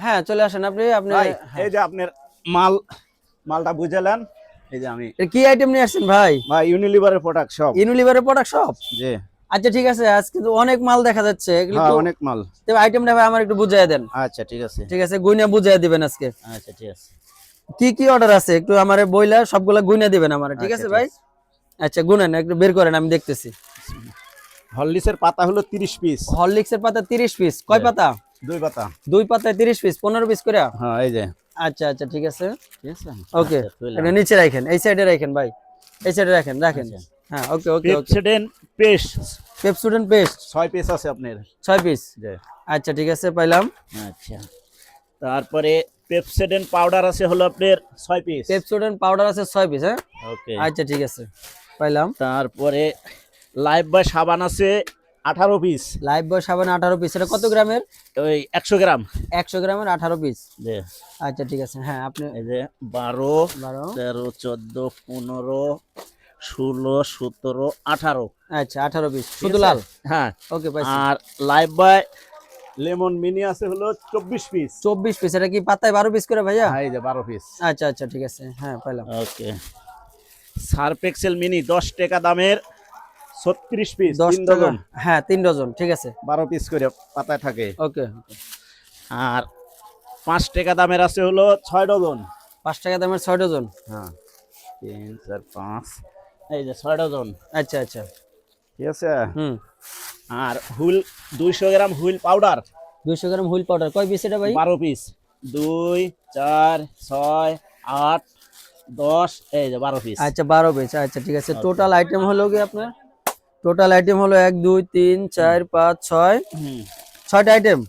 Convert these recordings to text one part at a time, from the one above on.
হ্যাঁ চলে আসেন আপনি আপনি। এই যে আপনার মাল মালটা বুঝালেন এই যে আমি কি আইটেম নিয়ে আসছেন ভাই? ভাই ইউনিলিভারের প্রোডাক্ট সব ইউনিলিভারের প্রোডাক্ট সব জি। আচ্ছা ঠিক আছে আজকে তো অনেক মাল দেখা যাচ্ছে হ্যাঁ অনেক মাল। তবে আইটেমটা ভাই আমার একটু বুঝিয়ে দেন। আচ্ছা ঠিক আছে। ঠিক আছে গুইনা বুঝিয়ে দিবেন আজকে। আচ্ছা ঠিক আছে। কি কি অর্ডার আছে? একটু আমারে বইলা সবগুলা গুইনা দিবেন আমারে ঠিক আচ্ছা, আছে ভাই? আচ্ছা গুনেন একটু বের করেন আমি দেখতেছি। হরলিক্সের পাতা হলো 30 পিস হরলিক্স এর পাতা 30 পিস কয় পাতা? দুই পাতা। দুই পাতায় 30 পিস 15 পিস করে হ্যাঁ এই যে। আচ্ছা আচ্ছা ঠিক আছে। ঠিক আছে? ওকে আচ্ছা, এটা নিচে রাখেন এই সাইডে রাখেন ভাই এই সাইডে রাখেন রাখেন। আচ্ছা। হ্যাঁ okay okay okay Pepsodent paste Pepsodent paste ছয় পিস আছে আপনার। ছয় পিস জি। আচ্ছা ঠিক আছে পাইলাম। আচ্ছা। তারপরে পেপসিডেন পাউডার আছে হলো আপনার ছয় পিস পেপসুডেন্ট পাউডার আছে ছয় পিস হ্যাঁ? ওকে আচ্ছা ঠিক আছে পাইলাম। তারপরে লাইফ বয় সাবান আছে আঠারো পিস লাইভ বয় সাবান আঠারো পিস এটা কত গ্রামের? ওই একশো গ্রাম। একশো গ্রামের আঠারো পিস আচ্ছা ঠিক আছে। হ্যাঁ আপনি এই যে বারো বারো। তেরো চোদ্দ পনেরো ষোলো সতেরো আঠারো। আচ্ছা আঠারো পিস শুধু লাল? হ্যাঁ। ওকে আর লাইফ বয় লেমন মিনি আছে হলো চব্বিশ পিস চব্বিশ পিস এটা কি পাতায় বারো পিস করে ভাইয়া? হ্যাঁ এই যে বারো পিস আচ্ছা আচ্ছা ঠিক আছে। হ্যাঁ পাইলাম। ওকে। সার্ফ এক্সেল মিনি দশ টাকা দামের। ছত্রিশ পিস দশ তিন টাকা। ডজন। হ্যাঁ তিন ডজন ঠিক আছে। বারো পিস করে পাতায় থাকে। ওকে। আর পাঁচ টাকা দামের আছে হলো ছয় ডজন। পাঁচ টাকা দামের ছয় ডজন? হ্যাঁ। তিন চার পাঁচ। এই যে ছয় ডজন। আচ্ছা আচ্ছা। ঠিক আছে? হুম। আর হুইল দুইশো গ্রাম হুইল পাউডার। দুইশো গ্রাম হুইল পাউডার। কয় পিস এটা ভাই? বারো পিস দুই চার ছয় আট দশ এই যে বারো পিস আচ্ছা বারো পিস আচ্ছা ঠিক আছে। টোটাল আইটেম হলো কি আপনার? টোটাল আইটেম হলো এক দুই তিন চার পাঁচ ছয়। হুম। ছয়টা আইটেম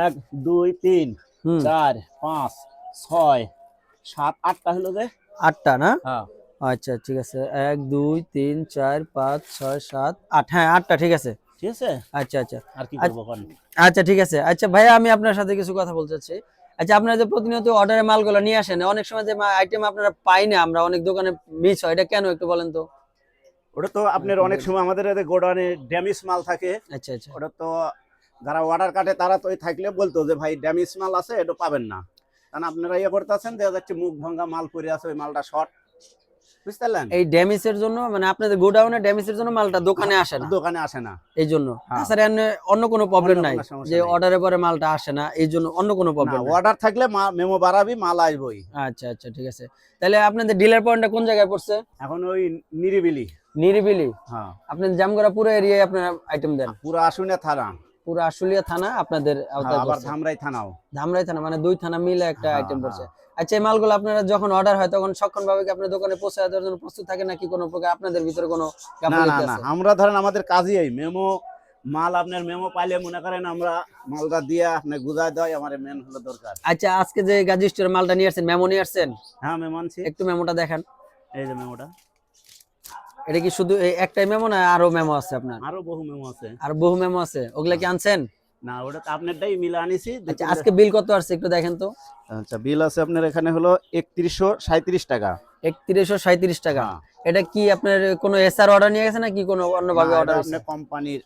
এক দুই তিন চার পাঁচ ছয় সাত আটটা হলো যে? আটটা না? হ্যাঁ। আচ্ছা ঠিক আছে। এক দুই তিন চার পাঁচ ছয় সাত আট। হ্যাঁ আটটা ঠিক আছে। ঠিক আছে? আচ্ছা আচ্ছা। আর কি আচ্ছা। করব আচ্ছা ঠিক আছে। আচ্ছা ভাইয়া আমি আপনার সাথে কিছু কথা বলতে চাচ্ছি। আচ্ছা আপনারা যে প্রতিনিয়ত অর্ডারের মালগুলো নিয়ে আসেন অনেক সময় যে আইটেম আপনারা পাই না আমরা অনেক দোকানে মিস হয় এটা কেন একটু বলেন তো? ওটা তো আপনার অনেক সময় আমাদের গোডাউনে ড্যামেজ মাল থাকে। আচ্ছা আচ্ছা। ওটা তো যারা অর্ডার কাটে তারা তো ওই থাকলে বলতো যে ভাই ড্যামেজ মাল আছে এটা পাবেন না। কারণ আপনারা ইয়ে করতেছেন দেখা যাচ্ছে মুখ ভাঙা মাল পরে আছে ওই মালটা শর্ট বুঝতে পারলেন? এই ড্যামেজের জন্য মানে আপনাদের গোডাউনে ড্যামেজের জন্য মালটা দোকানে আসে না। দোকানে আসে না। এই জন্য। হ্যাঁ। তাছাড়া অন্য কোনো প্রবলেম নাই যে নাই। অর্ডারের পরে মালটা আসে না এই জন্য অন্য কোনো না প্রবলেম অর্ডার থাকলে মেমো বাড়াবি মাল আসবই। আচ্ছা আচ্ছা ঠিক আছে। তাহলে আপনাদের ডিলার পয়েন্টটা কোন জায়গায় পড়ছে? এখন ওই নিরিবিলি। নিরিবিলি? হ্যাঁ। আপনাদের জামগড়া পুরো এরিয়ায় আপনারা আইটেম দেন। পুরো আসুনে থানা। পুরো আশুলিয়া থানা আপনাদের হ্যাঁ, আবার ধামরাই থানাও। ধামরাই থানা মানে দুই থানা মিলে একটা আইটেম পড়ছে হ্যাঁ। আচ্ছা এই মালগুলো আপনারা যখন অর্ডার হয় তখন সক্ষম ভাবে কি আপনার দোকানে পৌঁছে দেওয়ার জন্য প্রস্তুত থাকে নাকি কোনো প্রকার আপনাদের ভিতরে কোনো না না না। আমরা ধরেন আমাদের কাজই এই। মেমো মাল আপনার মেমো পাইলে মনে করেন আমরা মালটা দিয়ে আপনি গুজায় দেয় আমার মেন হলো দরকার। আচ্ছা আজকে যে গাজী মালটা নিয়ে আসছেন মেমো নিয়ে আসছেন? হ্যাঁ মেমো আনছি। একটু মেমোটা দেখান। এই যে মেমোটা। এটা কি শুধু একটাই মেমো না আরও মেমো আছে আপনার? আরও বহু মেমো আছে। আর বহু মেমো আছে। ওগুলা কি আনছেন? না ওটা তো আপনারটাই মিলে আনিছি। আচ্ছা আজকে বিল কত আসছে একটু দেখেন তো। আচ্ছা বিল আছে আপনার এখানে হলো একত্রিশশো সাঁত্রিশ টাকা। একত্রিশশো সাঁত্রিশ টাকা। হ্যাঁ। এটা কি আপনার কোনো এসআর অর্ডার নিয়ে গেছে নাকি কোনো অন্য ভাবে না, এটা অর্ডার আপনার কোম্পানির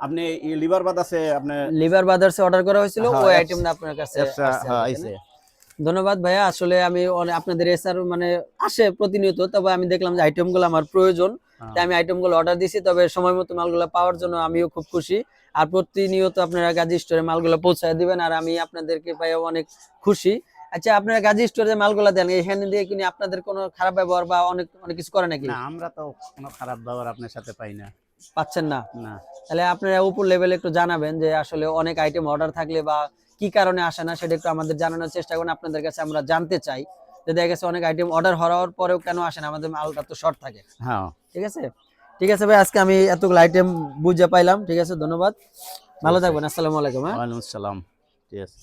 আপনি লিভার বাদ আছে আপনার লিভার ব্রাদার্সে অর্ডার করা হয়েছিল হ্যাঁ, ওই এফ- আইটেমটা আপনার কাছে ব্যবসা ধন্যবাদ ভাইয়া। আসলে আমি আপনাদের এসআর মানে আসে প্রতিনিয়ত তবে আমি দেখলাম যে আইটেমগুলো আমার প্রয়োজন। হ্যাঁ। তাই আমি আইটেমগুলো অর্ডার দিছি তবে সময় মতো মালগুলো পাওয়ার জন্য আমিও খুব খুশি। আর প্রতিনিয়ত আপনারা গাজী স্টোরে মালগুলো পৌঁছায় দিবেন আর আমি আপনাদেরকে পাই অনেক খুশি। আচ্ছা আপনারা গাজী স্টোরে মালগুলো দেন এখানে দিয়ে কিনে আপনাদের কোনো খারাপ ব্যবহার বা অনেক অনেক কিছু করে নাকি? না আমরা তো কোনো খারাপ ব্যবহার আপনার সাথে পাই না। পাচ্ছেন না? তাহলে আপনারা উপর লেভেলে একটু জানাবেন যে আসলে অনেক আইটেম অর্ডার থাকলে বা কি কারণে আসে না সেটা একটু আমাদের জানানোর চেষ্টা করুন আপনাদের কাছে আমরা জানতে চাই। যে দেখা গেছে অনেক আইটেম অর্ডার হওয়ার পরেও কেন আসে না? আমাদের মালটা তো শর্ট থাকে। হ্যাঁ। ঠিক আছে? ঠিক আছে ভাই আজকে আমি এতগুলো আইটেম বুঝে পাইলাম। ঠিক আছে ধন্যবাদ। ভালো থাকবেন আসসালামু আলাইকুম হ্যাঁ? আসসালাম। ঠিক আছে।